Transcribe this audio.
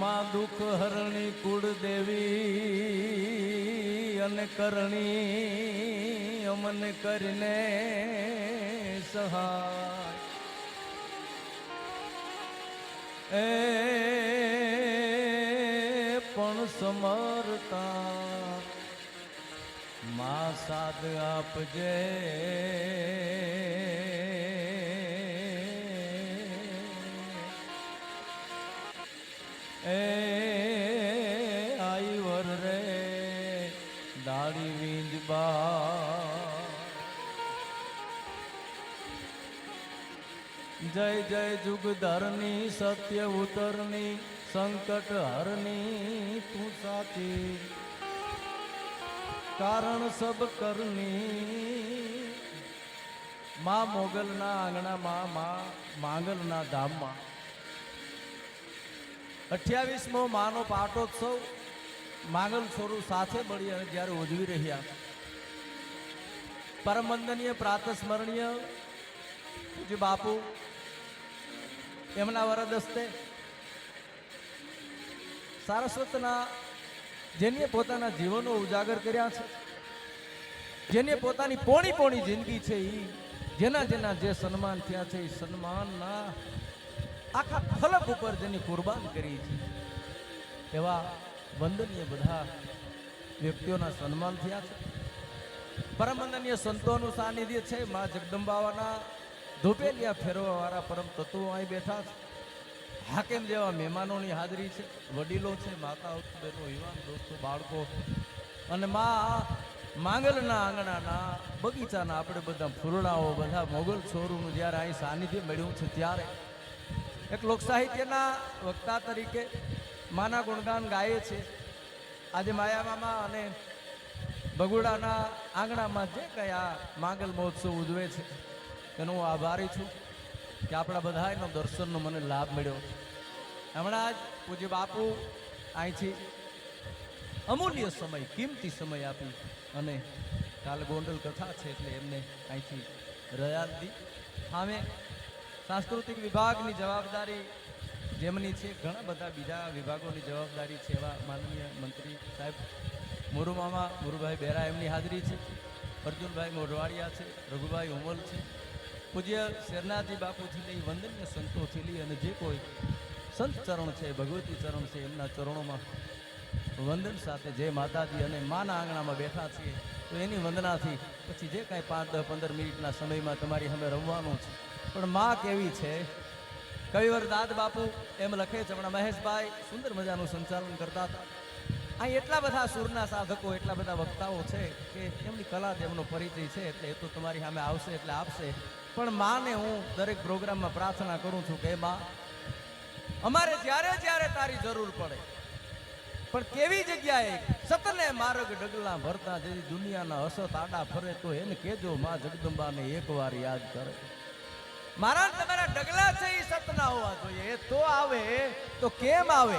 માં દુઃખ હરણી કુળ દેવી અને કરણી અમને કરીને સહાય. એ પણ સમરતા માં સાદ આપજે. એ આઈ રે દાડી વીંજ બા. જય જય જુગધરની, સત્ય ઉતરની, સંકટ હરની, તું સાચી. કારણ સબ કરની, માં મોગલના આંગણામાં, માં માંગલના ધામમાં. અઠ્યાવીસમો માનો પાટોત્સવ માંગલ છોરું સાથે મળી અને જ્યારે ઉજવી રહ્યા. પરમ વંદનીય પ્રાતસ્મરણીય પૂજ્ય બાપુ, એમના વરદ હસ્તે સારસ્વતના જેને પોતાના જીવનો ઉજાગર કર્યા છે, જેને પોતાની પોણી પોણી જિંદગી છે એ જેના જેના જે સન્માન થયા છે એ સન્માનના આખા ફલક ઉપર જેની કુરબાન કરી છે. એવા વંદનીય બધા વ્યક્તિઓના સન્માન થયા છે. પરમ સંતોનું સાનિધ્ય છે મા જગદંબાવાના ધોપેલિયા ફેરવા વાળા પરમ તત્વો અહીં બેઠા છે. હાકેમ જેવા મહેમાનોની હાજરી છે, વડીલો છે માતાઓ બહેનો યુવાન, દોસ્તો, બાળકો અને મા માંગલના આંગણાના બગીચાના આપણે બધા ફૂલડાઓ, બધા મોગલ છોરુનું જ્યારે અહીં સાનિધ્ય મળ્યું છે ત્યારે એક લોકસાહિત્યના વક્તા તરીકે માના ગુણગાન ગાય છે. આજે માયામામાં અને બગુડાના આંગણામાં જે આ માંગલ મહોત્સવ ઉજવે છે તેનો હું આભારી છું કે આપણા બધાનો દર્શનનો મને લાભ મળ્યો. હમણાં જ પૂજ્ય બાપુ અહીંથી અમૂલ્ય સમય, કિંમતી સમય આપી અને કાલ ગોંડલ કથા છે એટલે એમને અહીંથી રયા દી. સામે સાંસ્કૃતિક વિભાગની જવાબદારી જેમની છે, ઘણા બધા બીજા વિભાગોની જવાબદારી છે એવા માનનીય મંત્રી સાહેબ. મોરુમામા મોરુભાઈ બેરા એમની હાજરી છે. અર્જુનભાઈ મોરવાડિયા છે, રઘુભાઈ ઉમલ છે. પૂજ્ય શેરનાથજી બાપુથી લઈ વંદનીય સંતોથી લઈ અને જે કોઈ સંત ચરણ છે, ભગવતી ચરણ છે, એમના ચરણોમાં વંદન સાથે જે માતાજી અને માના આંગણામાં બેઠા છીએ. તો એની વંદનાથી પછી જે કાંઈ પાંચ, દસ, પંદર મિનિટના સમયમાં તમારી અમે રમવાનું છે. પણ માં કેવી છે? કવિવર દાદ બાપુ એમ લખે છે, હમણાં મહેશભાઈ સુંદર મજાનું સંચાલન કરતા હતા. અહીં એટલા બધા સુરના સાધકો, એટલા બધા વક્તાઓ છે કે એમની કલા તેમનો પરિચય છે, એટલે એ તો તમારી સામે આવશે, એટલે આપશે. પણ માને હું દરેક પ્રોગ્રામમાં પ્રાર્થના કરું છું કે માં, અમારે જ્યારે જ્યારે તારી જરૂર પડે. પણ કેવી જગ્યાએ સતને માર્ગ ડગલા ભરતા જેથી દુનિયાના અસત આડા ફરે, તો એને કેજો માં જગદંબાને એકવાર યાદ કરે. મારા ને તમારા ડગલા છે એ સતના હોવા જોઈએ. તો આવે તો કેમ આવે?